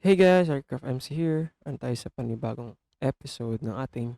Hey guys, Aircraft MC here. Ano tayo sa panibagong episode ng ating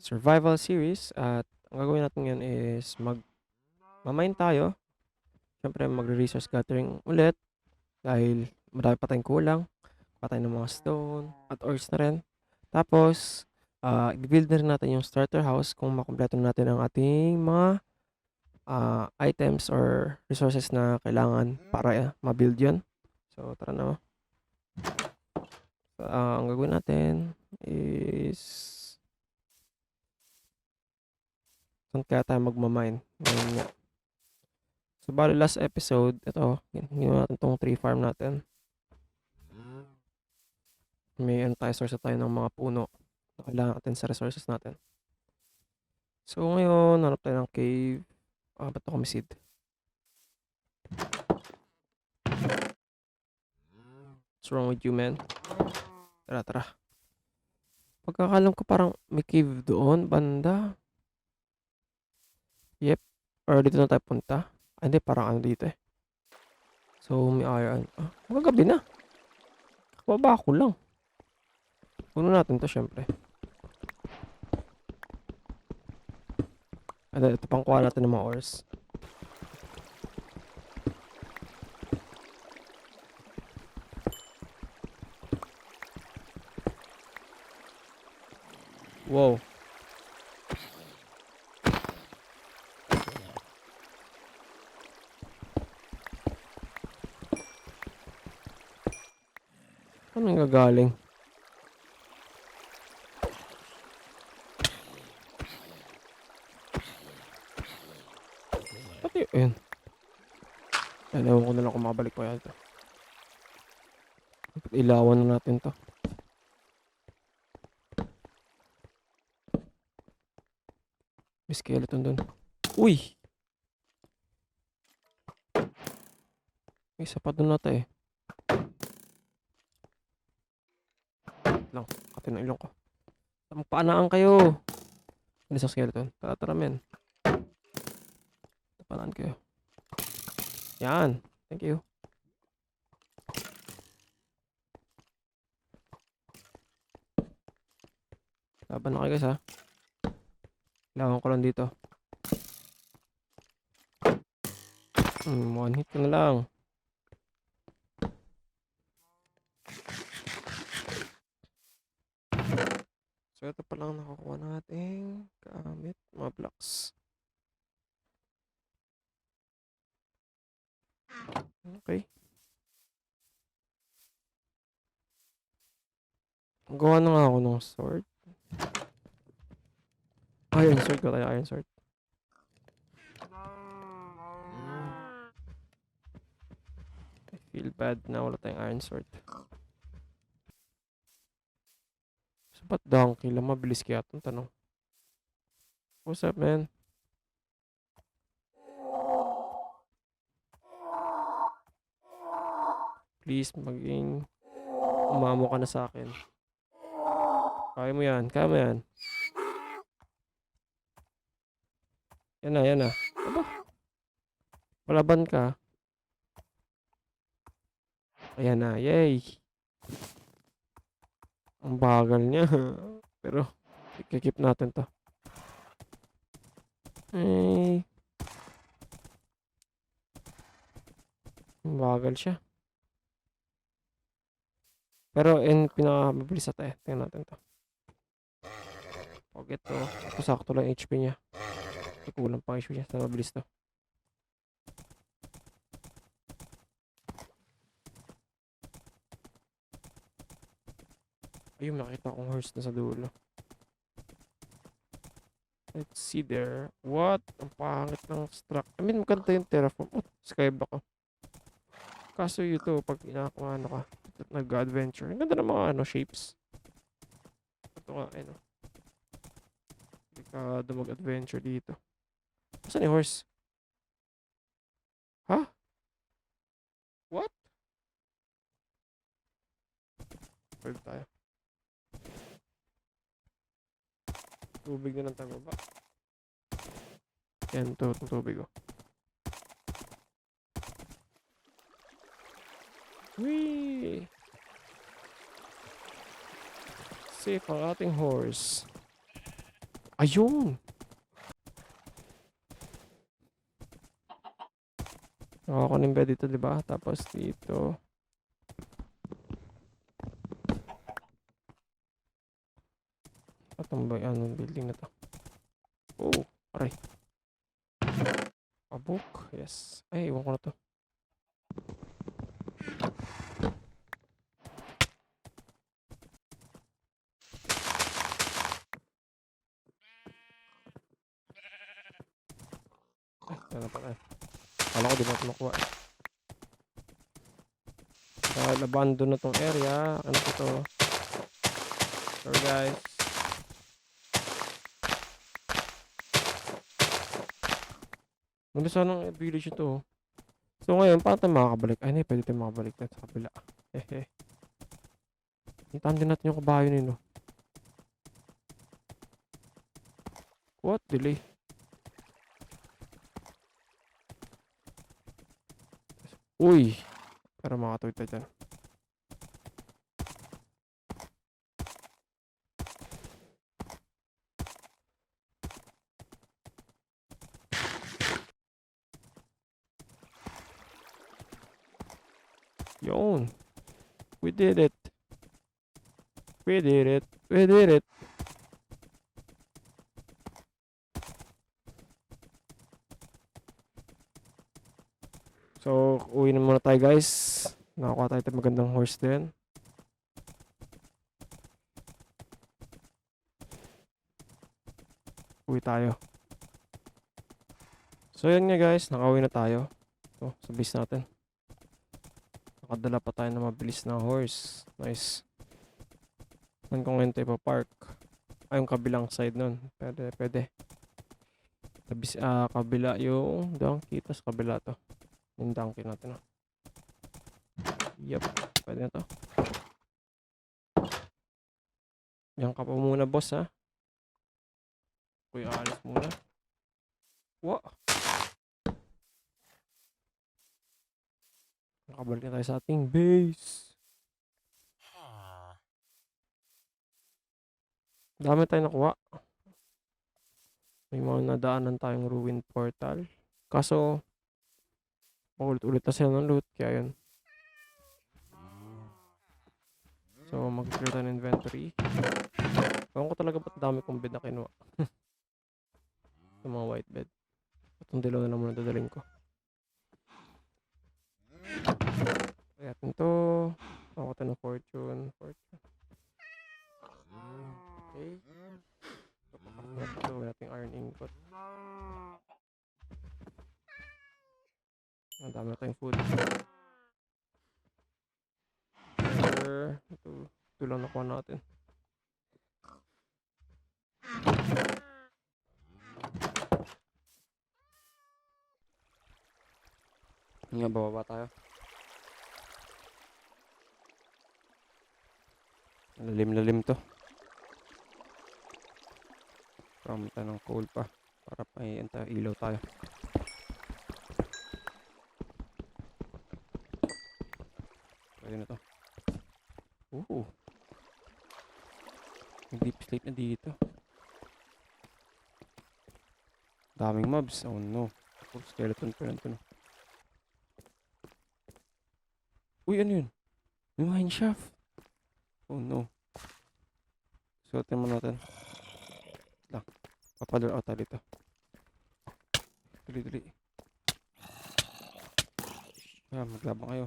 survival series at ang gagawin natin ngayon is mag mamain tayo. Siyempre magre-resource gathering ulit dahil marami pa tayong kulang. Patay ng mga stone at ores na rin. Tapos, uh, i-build na rin natin yung starter house kung makompleto na natin ang ating mga ah, items or resources na kailangan para uh, ma-build yun. So, tara na. Ah, ang gagawin natin is saan kaya tayo magmamine ngayon nga. So, bali last episode, ito, ginawa natin tong tree farm natin. May ano tayo, source tayo ng mga puno na kailangan natin sa resources natin. So, ngayon, hanap tayo ng cave. Ah, ba't ako may seed? What's wrong with you, man? Tara, tara. Pagkakalam ko parang may cave doon, banda. Yep. Or dito na tayo punta. Ah, hindi, parang ano dito eh. So, may iron. Ah, magagabi na. Kababa ko lang. Puno natin to, syempre. Ano, ito pang kuha natin ng mga ores. Wow. Ano gagaling? Pati yun. Yan, ewan ko na lang kung makabalik ko yan to. Ilawan na natin to. May skeleton dun. Uy! May isa pa dun nata eh. Lang, katin ng ilong ko. Magpaanaan kayo! Ano isang skeleton? Tara, tara men. Tapanaan kayo. Yan. Thank you. Laban na kayo guys ha. Kailangan ko lang dito. Hmm, one hit na lang. So, ito pa lang nakukuha natin gamit mga blocks. Okay. Gawa na nga ako ng sword. Iron sword ko tayo, iron sword. I feel bad na wala tayong iron sword. So, ba't donkey lang? Mabilis kaya itong tanong. What's up, man? Please, maging umamo ka na sa akin. Kaya mo yan, kaya mo yan. Yan na, yan na. Aba. Palaban ka. Ayan na, yay. Ang bagal niya. Pero, ikikip natin to. Ay. Bagal siya. Pero, in pinakamabilis na tayo. Tingnan natin to. Pag ito, sakto lang HP niya. Kulang pang HP niya. Sa mabilis to. Ayun, nakita kong horse na sa dulo. Let's see there. What? Ang pangit ng struct. I mean, maganda yung terraform. Oh, skyback oh. Kaso ito, pag inakuha ano ka, nag-adventure. Ang ganda ng mga ano, shapes. Ito nga, ano. Delikado mag-adventure dito. Saan yung horse? Ha? What? Pwede tayo. Tubig na lang tayo baba. Yan, to, itong tubig oh. Whee! Safe ang ating horse. Ayun! Nakakunin ba dito, di ba? Tapos dito. Atong ba anong building na to? Oh, aray. Pabok. Yes. Ay, iwan ko na to. Ay, sana pala. Kala ko di mo ito makuha. eh. Dahil abandon na tong area. Ano ko to? Sorry guys. Ano sanang village ito? oh. So ngayon, paano tayo makakabalik? Ay, hindi, pwede tayo makabalik na sa kabila. Hehe. Hintahan din natin yung kabayo nino. What? Delay. Uy! Pero makatuwid tayo dyan. Yun. We did it. We did it. We did it. So, uwi na muna tayo guys. Nakakuha tayo ng magandang horse din. Uwi tayo. So, yan nga guys. Nakauwi na tayo. So, sa base natin. Nakadala pa tayo ng mabilis na horse. Nice. Saan ko ngayon tayo pa-park? Ay, yung kabilang side nun. Pwede, pwede. Sabi, ah, kabila yung donkey, tas kabila to. Yung donkey natin. ah. Yup, pwede na to. Yan ka pa muna, boss, ha? Kuya, alis muna. Nakabalik na tayo sa ating base. Dami tayo nakuha. May mga nadaanan tayong ruin portal. Kaso, paulit-ulit na sila ng loot, kaya yun. So, mag-clear tayo ng inventory. Ewan ko talaga ba't dami kong bed na kinuha. Sa mga white bed. Itong dilaw na lang muna dadaling ko. Kaya ito. Ako tayo ng fortune. Fortune. Okay. So, papasok ito. Gawin natin iron ingot. Ang dami na tayong food. Ito. Ito lang nakuha natin. Nga, bababa tayo. Lalim-lalim to. Tayo ng coal pa. Para may enta ilaw tayo. Pwede na to. Oo. May deep sleep na dito. Daming mobs. Oh no. Full skeleton pa lang to. no. Uy, ano yun? May mine shaft. Oh no. Suotin mo natin. Lang. Papador out tayo dito. Dali. Ayan, maglabang kayo.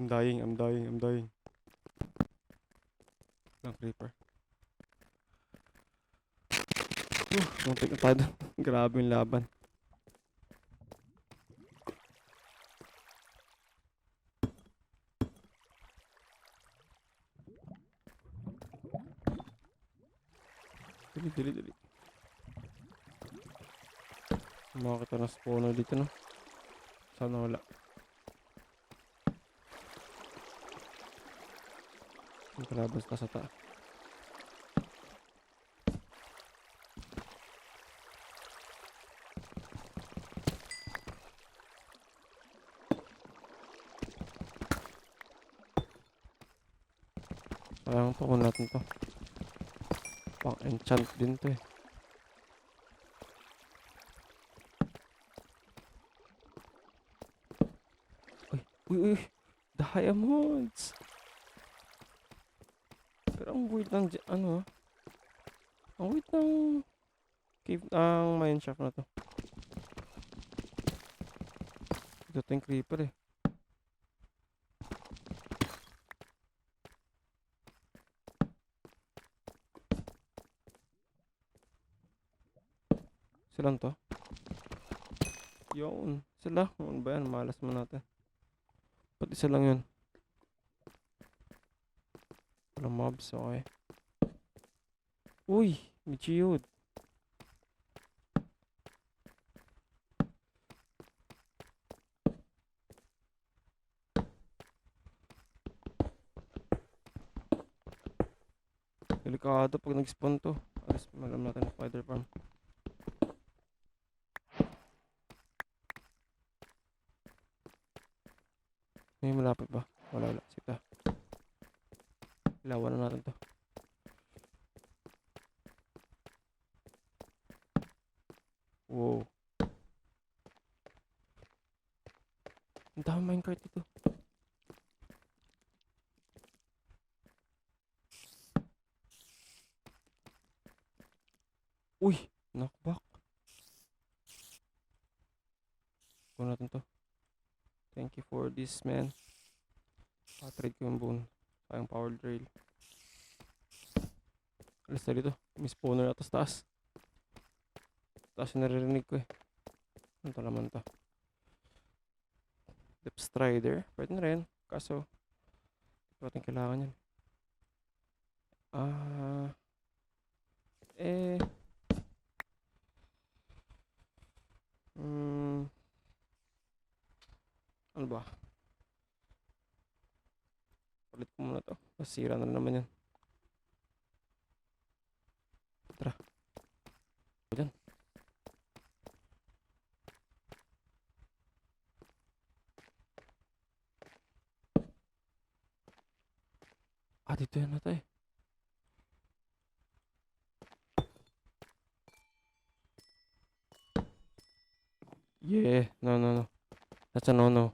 I'm dying, I'm dying, I'm dying. Lang creeper. Uh, muntik na tayo dun. Grabe yung laban. Dali, dali, dali. Makakita na spawner dito, no? Sana wala. Kalabas na sa ta. Sayang to kung natin to. Pang enchant din to eh. Uy, uy, uy. Diamonds! Weird ng, ano ah. Ang weird ng cave, ang mine shaft na to. Ito to yung creeper eh. Silang to? Yun. Sila. Ano ba yan? Malas mo natin. Ba't isa lang yun? Walang mobs. Okay. Uy! May geode. Delikado pag nag-spawn to. Alas, malam natin ang spider farm. May malapit ba? Wala, wala. Sige. Ilawan na natin to. Wow. Ang dami minecart dito. Uy! Knockback. Kuha natin to. Thank you for this, man. Pa-trade ko yung bone. Sayang power drill. Alis na dito. May spawner na to sa taas. Yung naririnig ko eh. Ano to naman to? Depth Strider. Pwede na rin. Kaso, hindi natin kailangan yan. Ah... eh... Hmm... Ano ba? Palit ko muna to. Masira na naman yan. Tara. Diyan. Ah, dito yan na tayo. Yeah, no, no, no. That's a no-no.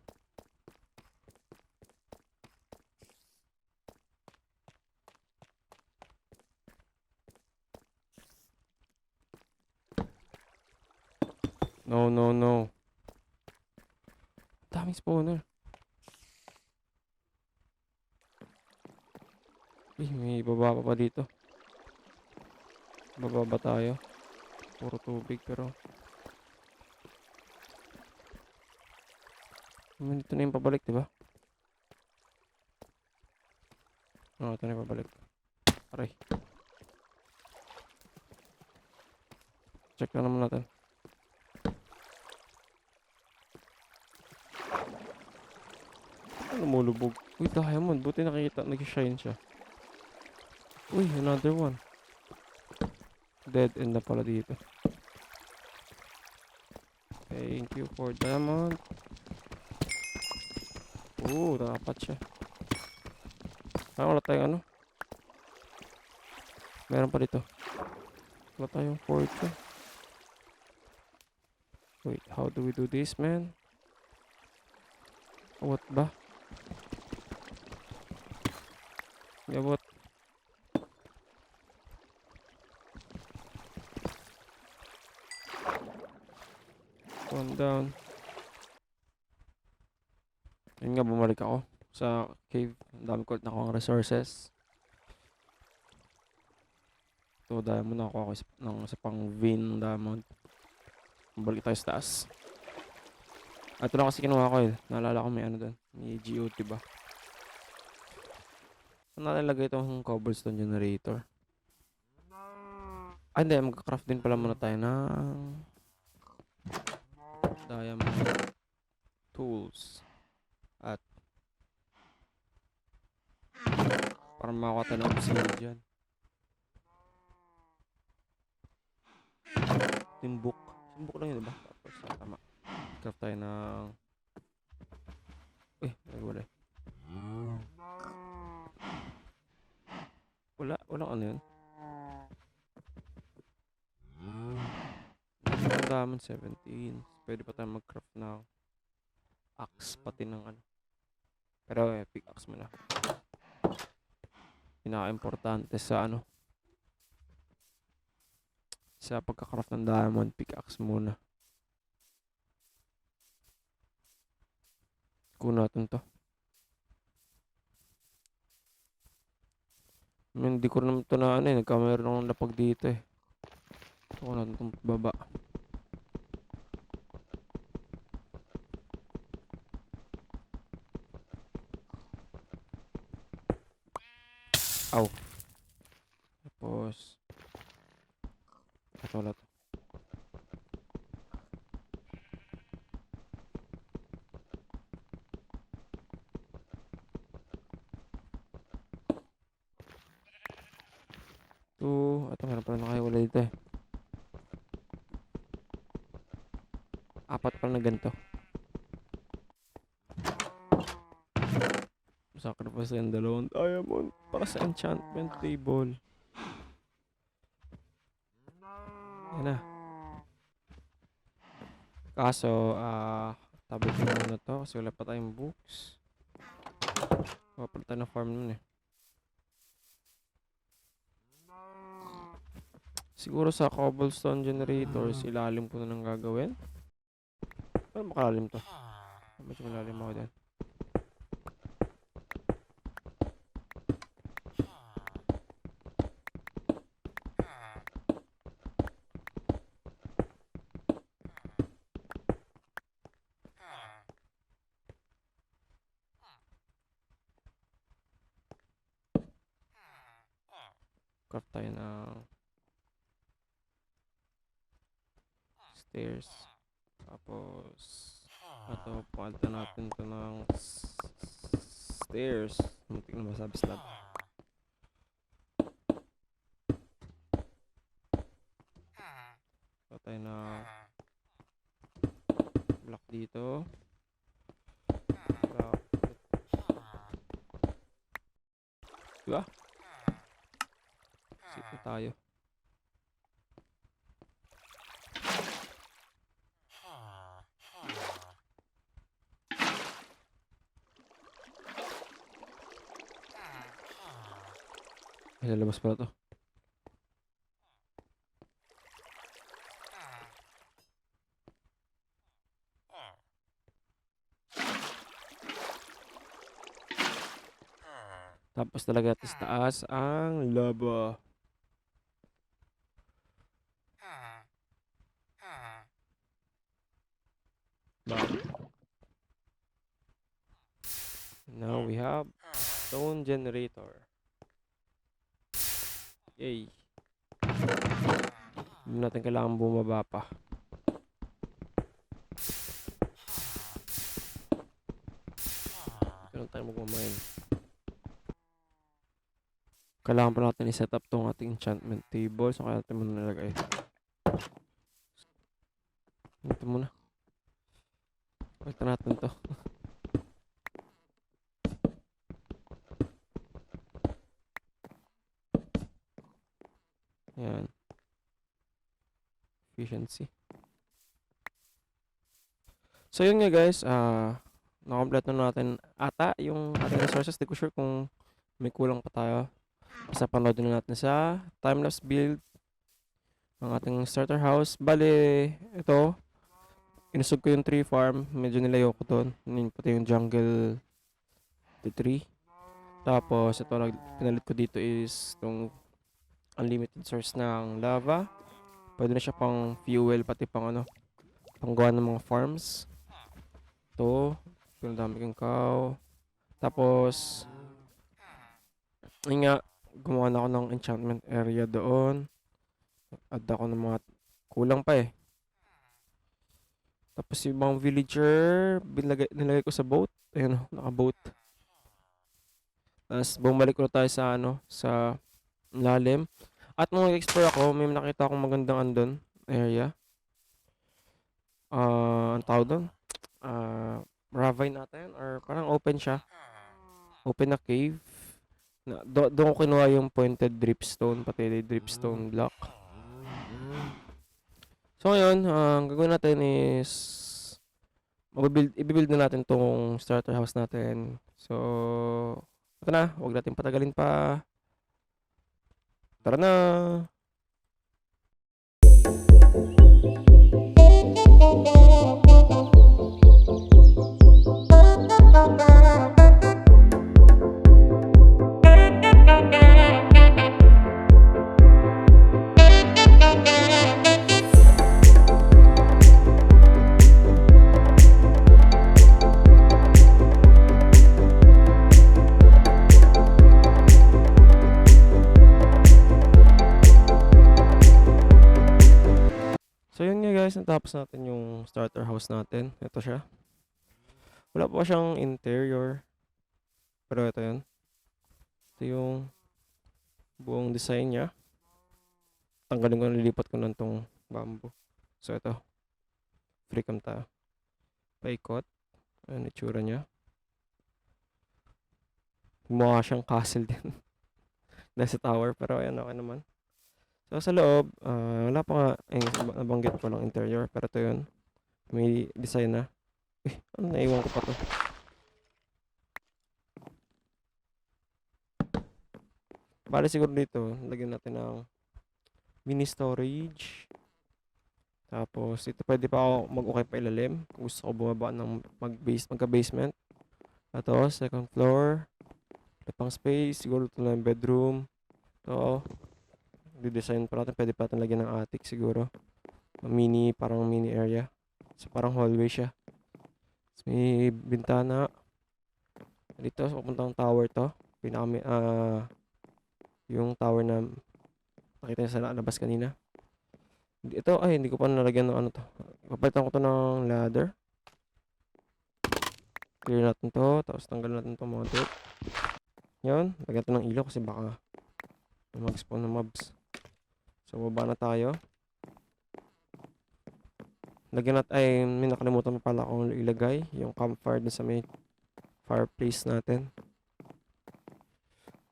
No, no, no. Daming spawner. Uy, may baba pa dito. Baba ba tayo? Puro tubig pero... Dito na yung pabalik, di ba? Oo, ito na yung pabalik. Aray. Check na naman natin. Ano lumulubog? Uy, diamond. Buti nakikita. Nag-shine siya. Uy, another one. Dead end na pala dito. Thank you for diamond. Oo, dapat siya. Parang wala tayong ano. Meron pa dito. Wala tayong fortune. Wait, how do we do this, man? What ba? Yeah, down. Yun nga, bumalik ako sa cave. Ang dami ko nakuha resources. Ito, diamond nakuha ko isa- ng sa pang vein diamond. Balik tayo sa taas. Ah, Ito lang kasi kinuha ko eh. Naalala ko may ano doon. May GOT ba? Saan natin lagay itong cobblestone generator? Ah, hindi. Magka-craft din pala muna tayo ng diamond tools. At para makakuha tayo ng obsidian. Timbuk. Timbuk lang yun, diba? Tapos, ah, tama. Craft tayo ng... Eh, nagwala. Wala, walang ano yun. Diamond 17. Pwede pa tayo mag-craft ng axe pati ng ano. Pero eh, pickaxe muna. Pinaka-importante sa ano. Sa pagka-craft ng diamond, pickaxe muna. Kunin natin to. Hindi ko naman ito na ano eh. Nagkameron akong lapag dito eh. Ito natin itong baba. Aw. Tapos. Ito wala to. Ito. Ito meron pala nakahiwala dito eh. Apat pala na ganito. Yung dalawang diamond para sa enchantment table. Yan na. Kaso, ah, tabi ko muna to kasi wala pa tayong books. Wala pa tayo farm nun eh. Siguro sa cobblestone generators, ilalim ko na lang gagawin. Pero makalalim to. Medyo malalim ako dyan. Craft tayo ng stairs. Tapos, ito, palitan natin to ng stairs. Muntik na masabi slab. Ito tayo na block dito. Block. Diba? Sito tayo. Ay, lalabas pala to. Tapos talaga sa taas ang lava. Bam. Now we have stone generator. Yay. Hindi natin kailangan bumaba pa. Kailan tayo magmamine. Kailangan pa natin i-set up tong ating enchantment table. So, kaya natin muna nilagay. Ito muna. Pagta natin to. Yan. Efficiency. So yun nga guys, ah na-complete na natin ata yung ating resources. Di ko sure kung may kulang pa tayo. Basta panood na natin sa time-lapse build ng ating starter house. Bale, ito, inusog ko yung tree farm. Medyo nilayo ko doon. Yun pati yung jungle the tree. Tapos, ito pinalit ko dito is itong unlimited source ng lava. Pwede na siya pang fuel, pati pang ano, panggawa ng mga farms. Ito, yung dami kong cow. Tapos, yun nga, gumawa na ako ng enchantment area doon. Add ako ng mga kulang pa eh. Tapos yung mga villager, binlagay, nilagay ko sa boat. Ayun, oh, naka-boat. Tapos bumalik ulit tayo sa ano, sa lalim. At nung nag-explore ako, may nakita akong magandang andon area. Ah, ang tawag doon? Ah, ravine natin or parang open siya. Open na cave. Na, do, doon ko kinuha yung pointed dripstone, pati yung dripstone block. So ngayon, ah, ang gagawin natin is mabibuild, i-build na natin tong starter house natin. So, ito na, huwag natin patagalin pa. Tara na! Guys, natapos natin yung starter house natin. Ito siya. Wala pa siyang interior. Pero ito yun. Ito yung buong design niya. Tanggalin ko, nililipat ko na itong bamboo. So ito. Free cam tayo. Paikot. Ayan, itsura niya. Mukha siyang castle din. Dahil sa tower. Pero ayan, okay naman. So sa loob, ah, wala pa nga, eh, nab- nabanggit ko lang interior, pero ito yun. May design na. Eh, ano naiwan ko pa to? Bale siguro dito, lagyan natin ng mini storage. Tapos ito pwede pa ako mag-ukay pa ilalim. Kung gusto ko bumaba ng mag-base, magka-basement. Tapos second floor. Ito pang space, siguro ito na yung bedroom. Ito, di-design pa natin. Pwede pa natin lagyan ng attic siguro. Mini, parang mini area. So, parang hallway siya. So, may bintana. Dito, so, papuntang tower to. Pinaka, ah, yung tower na nakita niya sa labas kanina. Ito, ay, hindi ko pa nalagyan ng ano to. Papalitan ko to ng ladder. Clear natin to. Tapos tanggal natin to mga dirt. Yun, lagyan to ng ilaw kasi baka mag-spawn ng mobs. So, baba na tayo. Lagyan natin, ay, may nakalimutan pa pala akong ilagay. Yung campfire dun sa may fireplace natin.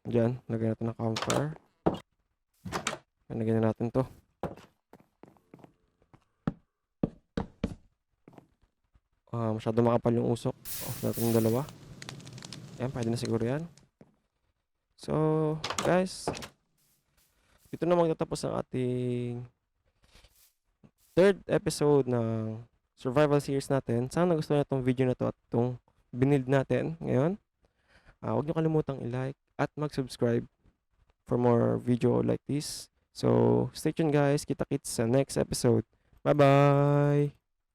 Diyan, lagyan natin ng campfire. Yan, Lagyan na natin to. Ah, masyado makapal yung usok. Off natin yung dalawa. Yan, pwede na siguro yan. So, guys, dito na magtatapos ang ating third episode ng survival series natin. Sana gusto niyo itong video na to at itong binild natin ngayon. Ah, huwag niyo kalimutang i-like at mag-subscribe for more video like this. So, stay tuned guys. Kita-kits sa next episode. Bye-bye!